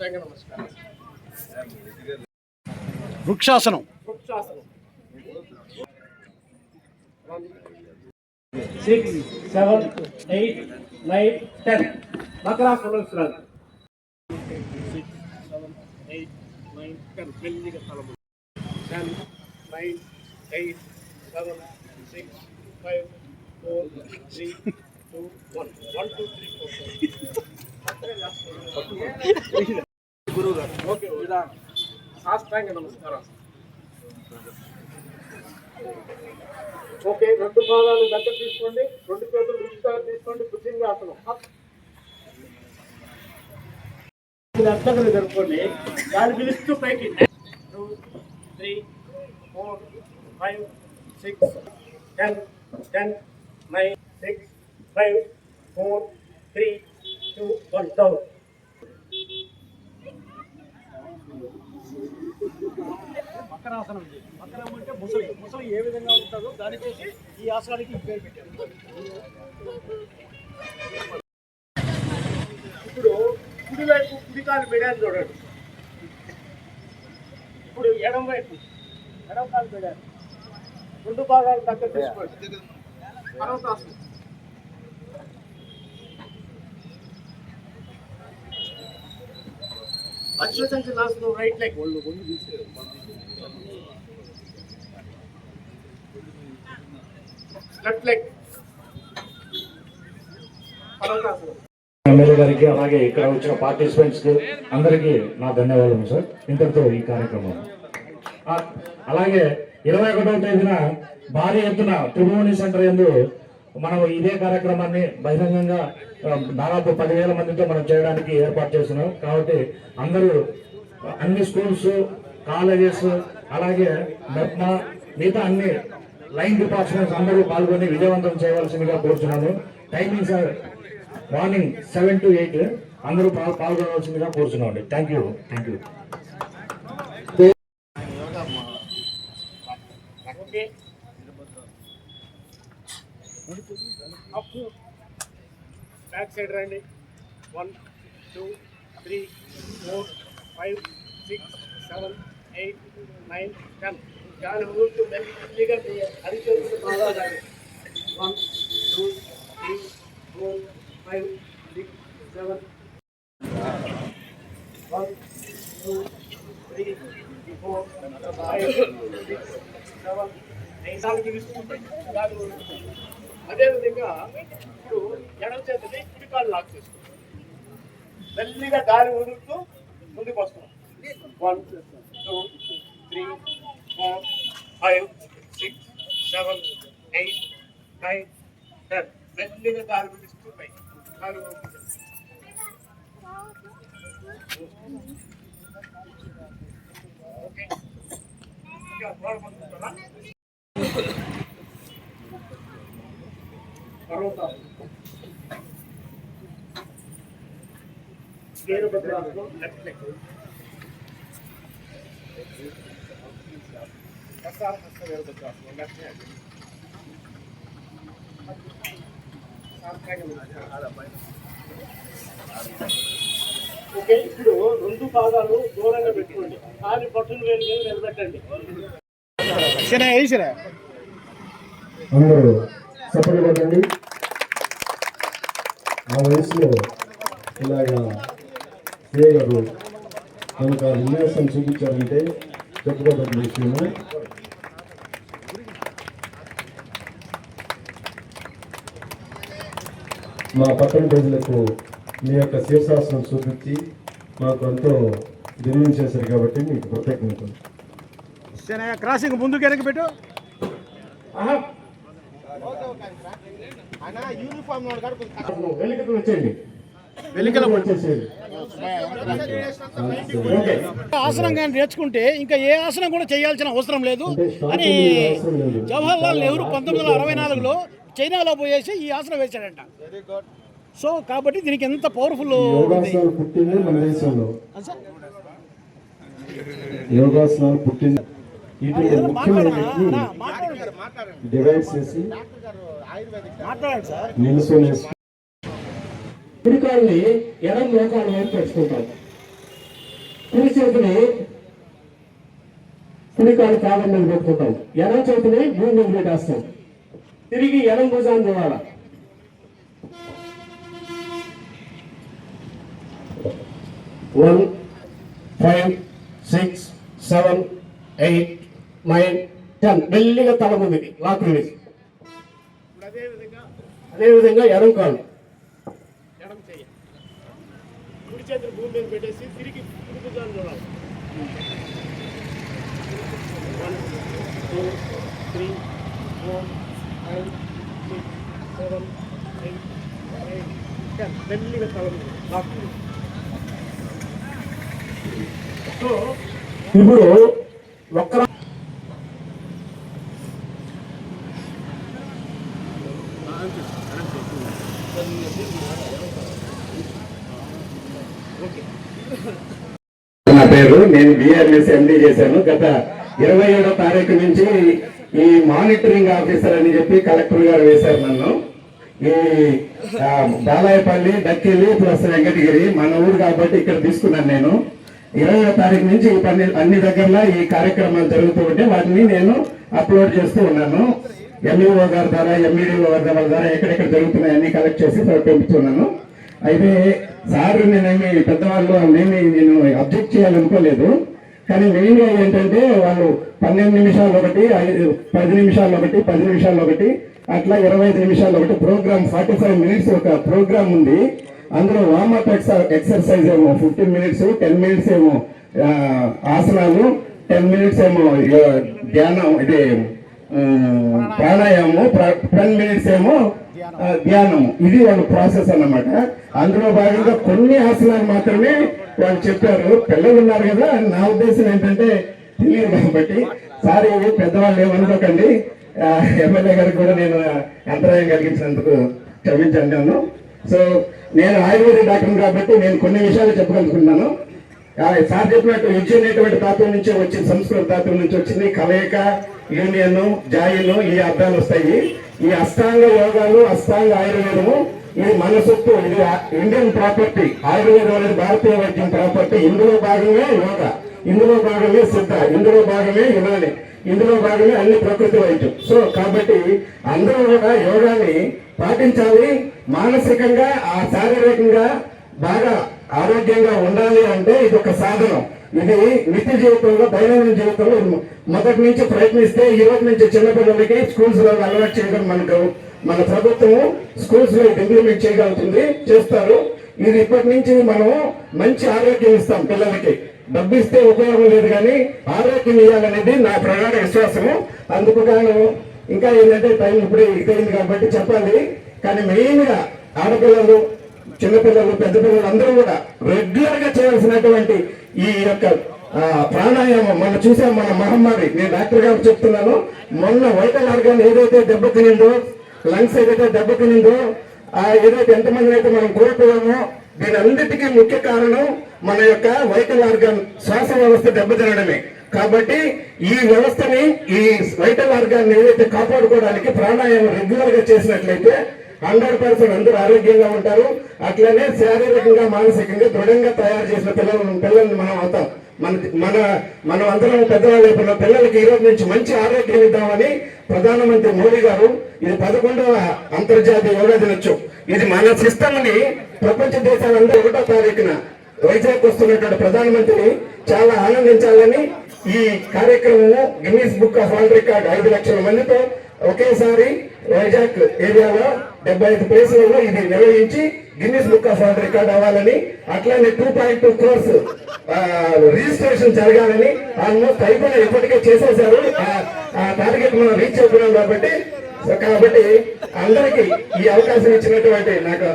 సాష్టాంగ నమస్కారం. వృక్షాసనం. వృక్షాసనం. Six seven eight nine ten మకరాసనం విశ్రాంతి six seven eight nine ten మెల్లిగా తలము ten nine eight seven six five four three two one one two three four గురువు గారు ఓకే. విధానం సాష్టాంగ నమస్కారం ఓకే రెండు పాదాలు దగ్గర తీసుకోండి. రెండు చేతులు రుచిగా తీసుకోండి. భుజంగాసనం అర్థకలు జరుపుకోండి. గాలి పిలుస్తూ పైకి. Two three four five six ten ten nine six five four three two one. Down. మకరాసనం ఇది. మకరం అంటే ముసలి. ముసలి ఏ విధంగా ఉంటుందో దాని చేసి ఈ ఆసనానికి పేరు పెట్టారు. ఇప్పుడు కుడివైపు కుడికాలు పెడాను చూడండి. ఇప్పుడు ఎడం వైపు ఎడం కాలు పెడాను రెండు భాగాలు దగ్గర తీసుకోండి. పర్వతాసనం అశ్వసంచి నాశనం రైట్ లెగ్ ఒళ్ళు ఒళ్ళు తీసేది లెఫ్ట్ లెగ్ ఎమ్మెల్యే గారికి అలాగే ఇక్కడ వచ్చిన పార్టిసిపెంట్స్ అందరికీ నా ధన్యవాదాలు సార్ ఇంతటితో ఈ కార్యక్రమం. అలాగే ఇరవై ఒకటవ తేదీన భారీ ఎత్తున త్రిభువని సెంటర్ ఎందు మనం ఇదే కార్యక్రమాన్ని బహిరంగంగా దాదాపు పదివేల మందితో మనం చేయడానికి ఏర్పాటు చేస్తున్నాం. కాబట్టి అందరూ అన్ని స్కూల్స్ కాలేజెస్ అలాగే మెప్మా మిగతా అన్ని లైన్ డిపార్ట్మెంట్స్ అందరూ పాల్గొని విజయవంతం చేయవలసిందిగా కోరుతున్నాను timing sir morning seven to eight అందరూ పాల్- పాల్గొనవలసిందిగా కోరుతున్నామండి thank you thank you. Okay. Up back side రండి one two three four five six seven eight nine ten గాలి ఊరుతూ మెల్లిగా అది చేతులు బాగా రండి one two three four five six seven one two three four five six seven eight నాలుగు తీసుకుంటాయి గాలి కూడా ఇప్పుడు ఎడవ చేతిని కుడి లాక్ చేసుకోండి మెల్లిగా గాలి వదులుతూ ముందుకు వస్తున్నాం. One two three four five six seven eight nine ten మెల్లిగా గాలి విడుస్తూ పై గాలి ఓకే ఇంకా పర్వతాలు వీరభద్రాసనం లెఫ్ట్ లెగ్ ప్రసార హస్త వీరభద్రాసనం లెఫ్ట్ హ్యాండ్ ఓకే ఇప్పుడు రెండు పాదాలు దూరంగా పెట్టుకోండి. కాలి పట్టును వేలు మీద నిలబెట్టండి. అందరూ సపోర్ట్ ఆ వయసులో ఇలాగా ఏ గారు మనకు ఆ విన్యాసం చూపించారంటే చెప్పుకోదగ్గ విషయము. మా పట్టణ ప్రజలకు మీ యొక్క శీర్షాసనం చూపించి మాకు ఎంతో దినం చేశారు కాబట్టి మీకు కృతజ్ఞతలు క్రాసింగ్ ముందుకు వెనక్కి పెట్టు. వెలికలు వచ్చేయండి. వెలికల వచ్చేసేయండి ఓకే ఆసనం కానీ నేర్చుకుంటే ఇంకా ఏ ఆసనం కూడా చేయాల్సిన అవసరం లేదు. అని. జవహర్లాల్ నెహ్రూ పంతొమ్మిది వందల అరవై నాలుగులో చైనాలో పోయేసి ఈ ఆసనం వేశాడంట. సో కాబట్టి దీనికి ఎంత పవర్ఫుల్ యోగాసనాలు పుట్టింది డివైడ్ చేసి కుడికాల్ని ఎడం మోకాలు వైపు కుడి చేతిని కుడి కాలం మీద పెట్టుకుంటాం ఎడం చేతిని భూమి మీద పెట్టేస్తాం తిరిగి ఎడం భుజాన్ని చూడాలి one five six seven eight nine ten మెల్లిగా తల ముందుకి లాక్ రిలీజ్ అదేవిధంగా ఎడం కాలు. ఎడం కుడి చేతులు భూమి మీద పెట్టేసి తిరిగి కుడి భుజాన్ని చూడాలి. One two three four five six seven eight nine ten మెల్లిగా తల సో ఇప్పుడు ఒక్క నా పేరు నేను బిఆర్ఎస్ ఎండి చేశాను. గత ఇరవై ఏడో తారీఖు నుంచి ఈ మానిటరింగ్ ఆఫీసర్ అని చెప్పి కలెక్టర్ గారు వేశారు నన్ను. ఈ బాలాయపల్లి డక్కిలి ప్లస్ వెంకటగిరి మన ఊరు కాబట్టి ఇక్కడ తీసుకున్నాను నేను. ఇరవై తారీఖు నుంచి ఈ పని అన్ని దగ్గరలో ఈ కార్యక్రమాలు జరుగుతూ ఉంటే వాటిని నేను అప్లోడ్ చేస్తూ ఉన్నాను. ఎంఈఓ గారి ద్వారా ఎంఈడిఓ గారి ద్వారా ఎక్కడెక్కడ జరుగుతున్నాయి అన్ని కలెక్ట్ చేసి పంపిస్తున్నాను అయితే సార్ నేనేమి పెద్దవాళ్ళు నేమి నేను అబ్జెక్ట్ చేయాలనుకోలేదు. కానీ మెయిన్గా ఏంటంటే వాళ్ళు పన్నెండు నిమిషాలు ఒకటి ఐదు పది నిమిషాలు ఒకటి పది నిమిషాలు ఒకటి అట్లా ఇరవై ఐదు నిమిషాలు ఒకటి ప్రోగ్రామ్ ఫార్టీ ఫైవ్ మినిట్స్ ఒక ప్రోగ్రామ్ ఉంది. అందులో వార్మప్ ఎక్సర్సైజ్ ఏమో ఫిఫ్టీన్ మినిట్స్ టెన్ మినిట్స్ ఏమో ఆసనాలు టెన్ మినిట్స్ ఏమో ధ్యానం ఇది ప్రాణాయామము టెన్ మినిట్స్ ఏమో ధ్యానము. ధ్యానం ఇది వాళ్ళ ప్రాసెస్ అన్నమాట. అందులో భాగంగా కొన్ని ఆసనాలు మాత్రమే వాళ్ళు చెప్పారు. పిల్లలు ఉన్నారు కదా నా ఉద్దేశం ఏంటంటే తెలియదు కాబట్టి. సారీ ఇవి పెద్దవాళ్ళు ఏమనుకోకండి. ఎమ్మెల్యే గారికి కూడా నేను అంతరాయం కలిగించినందుకు క్షమించండి సో నేను ఆయుర్వేద డాక్టర్ కాబట్టి నేను కొన్ని విషయాలు చెప్పగలుగుతున్నాను సార్ చెప్పినట్టు విద్య నుంచే నుంచి వచ్చింది సంస్కృత ధాతువు నుంచి వచ్చింది. కలయిక యూనియన్ జాయిన్ ఈ అర్థాలు వస్తాయి. ఈ అష్టాంగ యోగాలు అష్టాంగ ఆయుర్వేదము ఇది మనసుత్తు ఇది ఆ- ఇండియన్ ప్రాపర్టీ ఆయుర్వేదం అనేది భారతీయ వైద్యం ప్రాపర్టీ ఇందులో భాగమే యోగా ఇందులో భాగమే సిద్ధ ఇందులో భాగమే యునాని ఇందులో భాగమే అన్ని ప్రకృతి వైద్యం. సో కాబట్టి అందరూ కూడా యోగాని పాటించాలి. మానసికంగా ఆ శారీరకంగా బాగా ఆరోగ్యంగా ఉండాలి అంటే ఇది ఒక సాధనం. ఇది నిత్య జీవితంలో దైనందిన జీవితంలో మొదటి నుంచి ప్రయత్నిస్తే ఈ రోజు నుంచి చిన్నపిల్లలకి స్కూల్స్లో అలవాటు చేయడం మనకు మన ప్రభుత్వం స్కూల్స్లో ఇంప్లిమెంట్ చేయగలుగుతుంది చేస్తారు. ఇది ఇప్పటి నుంచి మనం మంచి ఆరోగ్యం ఇస్తాం పిల్లలకి. డబ్బు ఇస్తే ఉపయోగం లేదు కానీ ఆరోగ్యం ఇవ్వాలనేది నా ప్రగాఢ విశ్వాసము. అందుకు గాను ఇంకా ఏంటంటే టైం ఇప్పుడే ఇదైంది కాబట్టి చెప్పాలి. కానీ మెయిన్గా ఆడపిల్లలు చిన్నపిల్లలు పెద్ద పిల్లలు అందరూ కూడా రెగ్యులర్గా చేయాల్సినటువంటి ఈ యొక్క ప్రాణాయామం. మనం చూసాం మన మహమ్మారి. నేను డాక్టర్ గారు చెప్తున్నాను. మొన్న వైటల్ ఆర్గాన్ ఏదైతే దెబ్బతినిందో లంగ్స్ ఏదైతే దెబ్బతినిందో ఆ ఏదైతే ఎంతమంది అయితే మనం కోల్పోయామో దీని అన్నిటికీ ముఖ్య కారణం మన యొక్క వైటల్ ఆర్గాన్ శ్వాస వ్యవస్థ దెబ్బతినడమే కాబట్టి ఈ వ్యవస్థని ఈ వైటల్ ఆర్గాన్ని ఏదైతే కాపాడుకోవడానికి ప్రాణాయామం రెగ్యులర్గా చేసినట్లయితే హండ్రెడ్ పర్సెంట్ అందరూ ఆరోగ్యంగా ఉంటారు. అట్లనే శారీరకంగా మానసికంగా దృఢంగా తయారు చేసిన పిల్లలను పిల్లల్ని మనం అవుతాం. మన మన మనం అందరం పెద్దవాళ్ళు అయిపోయిన పిల్లలకి ఈ రోజు నుంచి మంచి ఆరోగ్యం ఇద్దామని ప్రధానమంత్రి మోడీ గారు ఇది పదకొండవ అంతర్జాతీయ యోగా దినోత్సవం. ఇది మన సిస్టమ్ని ప్రపంచ దేశాలందరూ ఒకటో తారీఖున వైజాగ్ వస్తున్నటువంటి ప్రధానమంత్రి చాలా ఆనందించాలని ఈ కార్యక్రమము Guinness book of world record ఐదు లక్షల మందితో ఒకేసారి వైజాగ్ ఏరియాలో డెబ్బై ఐదు ప్లేసులలో ఇది నిర్వహించి Guinness book of world record అవ్వాలని అట్లానే two point two crores registration జరగాలని ఆల్మోస్ట్ అయిపోయిన ఇప్పటికే చేసేసారు ఆ- టార్గెట్ మనం రీచ్ అవుతున్నాం కాబట్టి కాబట్టి అందరికి ఈ అవకాశం ఇచ్చినటువంటి నాకు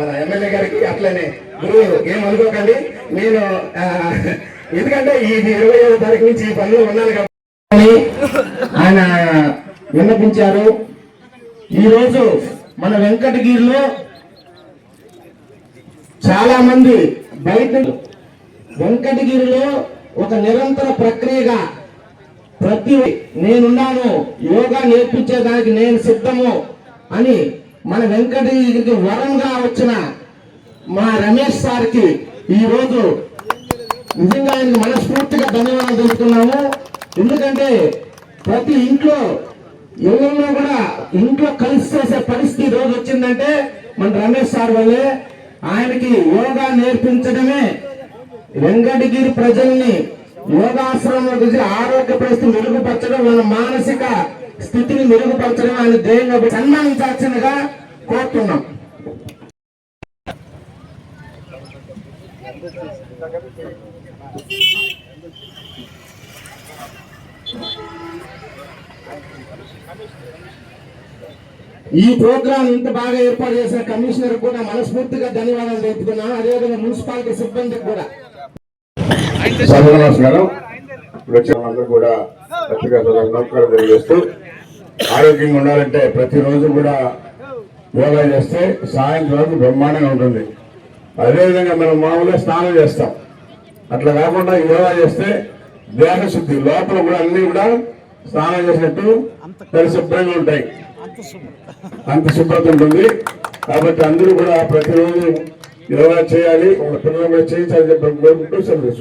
మన ఎమ్మెల్యే గారికి అట్లనే గురువు ఏమనుకోకండి నేను ఎందుకంటే ఈ ఇరవై ఐదో తారీఖు నుంచి ఈ పనిలో ఉన్నాను కాబట్టి ఆయన విన్నపించారు. ఈరోజు మన వెంకటగిరిలో చాలా మంది బయట వెంకటగిరిలో ఒక నిరంతర ప్రక్రియగా ప్రతి నేనున్నాను యోగా నేర్పించేదానికి నేను సిద్ధము అని మన వెంకటగిరికి వరంగా వచ్చిన మా రమేష్ సార్కి ఈరోజు నిజంగా ఆయనకు మనస్ఫూర్తిగా ధన్యవాదాలు తెలుపుతున్నాము. ఎందుకంటే ప్రతి ఇంట్లో ఎవరిలో కూడా ఇంట్లో కలిసి చేసే పరిస్థితి రోజు వచ్చిందంటే మన రమేష్ సార్ వల్లే. ఆయనకి యోగా నేర్పించడమే. వెంకటగిరి ప్రజల్ని యోగాశ్రమంలో చూసి ఆరోగ్య పరిస్థితి మెరుగుపరచడం మన మానసిక స్థితిని మెరుగుపరచడం ఆయన ధ్యేయంగా సన్మానించాల్సిందిగా కోరుతున్నాం. ఈ ప్రోగ్రాం ఇంత బాగా ఏర్పాటు చేసిన కమిషనర్ కూడా మనస్ఫూర్తిగా ధన్యవాదాలు తెలుపుతున్నాను అదేవిధంగా మున్సిపాలిటీ సిబ్బందికి కూడా. నమస్కారం వచ్చిన కూడా నమస్కారం తెలియజేస్తూ ఆరోగ్యంగా ఉండాలంటే ప్రతిరోజు కూడా యోగా చేస్తే సాయంత్రం వరకు బ్రహ్మాండంగా ఉంటుంది. అదేవిధంగా మనం మామూలుగా స్నానం చేస్తాం. అట్లా కాకుండా యోగా చేస్తే దేహశుద్ధి లోపల కూడా అన్ని కూడా స్నానం చేసినట్టు పరిశుభ్రంగా ఉంటాయి. అంత శుభ్రత ఉంటుంది. కాబట్టి అందరూ కూడా ప్రతిరోజు యోగా చేయాలి. వాళ్ళ పిల్లలు కూడా చేయించాలని చెప్పి కోరుకుంటూ సెలవు